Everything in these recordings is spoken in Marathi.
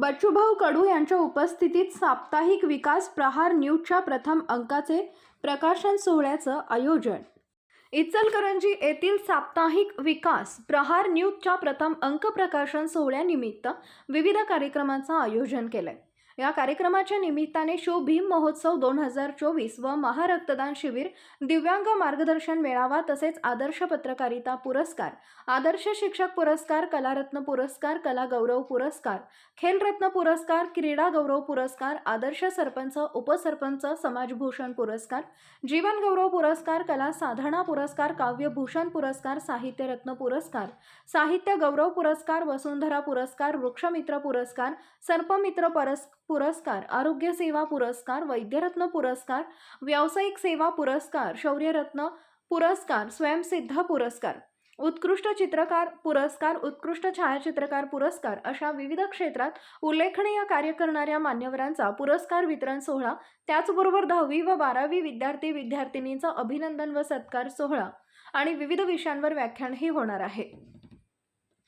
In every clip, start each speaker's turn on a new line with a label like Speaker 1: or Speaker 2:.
Speaker 1: बच्चूभाऊ कडू यांच्या उपस्थितीत साप्ताहिक विकास प्रहार न्यूजच्या प्रथम अंकाचे प्रकाशन सोहळ्याचं आयोजन. इचलकरंजी येथील साप्ताहिक विकास प्रहार न्यूजच्या प्रथम अंक प्रकाशन सोहळ्यानिमित्त विविध कार्यक्रमांचं आयोजन केलं आहे या कार्यक्रमाच्या निमित्ताने शो भीम महोत्सव दोन हजार चोवीस व महारक्तदान शिबिर दिव्यांग मार्गदर्शन मेळावा तसेच आदर्श पत्रकारिता पुरस्कार आदर्श शिक्षक पुरस्कार कलारत्न पुरस्कार कला गौरव पुरस्कार खेलरत्न पुरस्कार क्रीडा गौरव पुरस्कार आदर्श सरपंच उपसरपंच समाजभूषण पुरस्कार जीवन गौरव पुरस्कार कला साधना पुरस्कार काव्यभूषण पुरस्कार साहित्यरत्न पुरस्कार साहित्य गौरव पुरस्कार वसुंधरा पुरस्कार वृक्षमित्र पुरस्कार सर्पमित्र परस पुरस्कार आरोग्य सेवा पुरस्कार वैद्यरत्न पुरस्कार व्यावसायिक सेवा पुरस्कार शौर्यरत्न पुरस्कार स्वयंसिद्ध पुरस्कार उत्कृष्ट चित्रकार पुरस्कार उत्कृष्ट छायाचित्रकार पुरस्कार अशा विविध क्षेत्रात उल्लेखनीय कार्य करणाऱ्या मान्यवरांचा पुरस्कार वितरण सोहळा त्याचबरोबर दहावी व बारावी विद्यार्थी विद्यार्थिनींचा अभिनंदन व सत्कार सोहळा आणि विविध विषयांवर व्याख्यानही होणार आहे.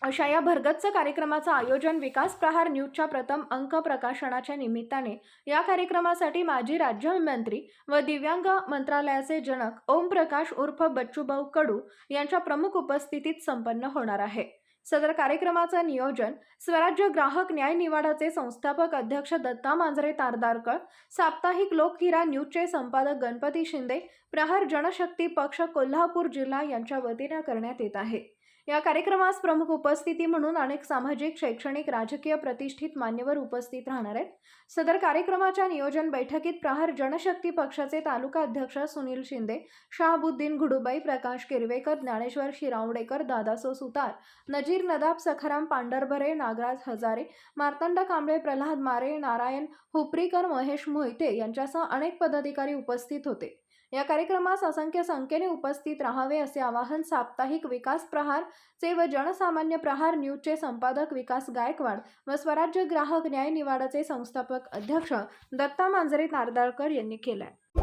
Speaker 1: अशा या भरगच्च कार्यक्रमाचं आयोजन विकास प्रहार न्यूजच्या प्रथम अंक प्रकाशनाच्या निमित्ताने. या कार्यक्रमासाठी माजी राज्यमंत्री व दिव्यांग मंत्रालयाचे जनक ओम प्रकाश उर्फ बच्चूभाऊ कडू यांच्या प्रमुख उपस्थितीत संपन्न होणार आहे. सदर कार्यक्रमाचं नियोजन स्वराज्य ग्राहक न्याय निवाडाचे संस्थापक अध्यक्ष दत्ता मांजरे तारदारकर साप्ताहिक लोकहिरा न्यूजचे संपादक गणपती शिंदे प्रहार जनशक्ती पक्ष कोल्हापूर जिल्हा यांच्या वतीने करण्यात येत आहे. या कार्यक्रमास प्रमुख उपस्थिती म्हणून अनेक सामाजिक शैक्षणिक राजकीय प्रतिष्ठित मान्यवर उपस्थित राहणार आहेत. सदर कार्यक्रमाच्या नियोजन बैठकीत प्रहार जनशक्ती पक्षाचे तालुका अध्यक्ष सुनील शिंदे शहाबुद्दीन घुडुबाई प्रकाश किरवेकर ज्ञानेश्वर शिरावडेकर दादासो सुतार नजीर नदाब सखाराम पांढरभरे नागराज हजारे मार्तंड कांबळे प्रल्हाद मारे नारायण हुपरीकर महेश मोहिते यांच्यासह अनेक पदाधिकारी उपस्थित होते. या कार्यक्रमास असंख्य संख्येने उपस्थित राहावे असे आवाहन साप्ताहिक विकास प्रहार चे व जनसामान्य प्रहार न्यूजचे संपादक विकास गायकवाड व स्वराज्य ग्राहक न्याय निवाडाचे संस्थापक अध्यक्ष दत्ता मांजरे नारदाळकर यांनी केलं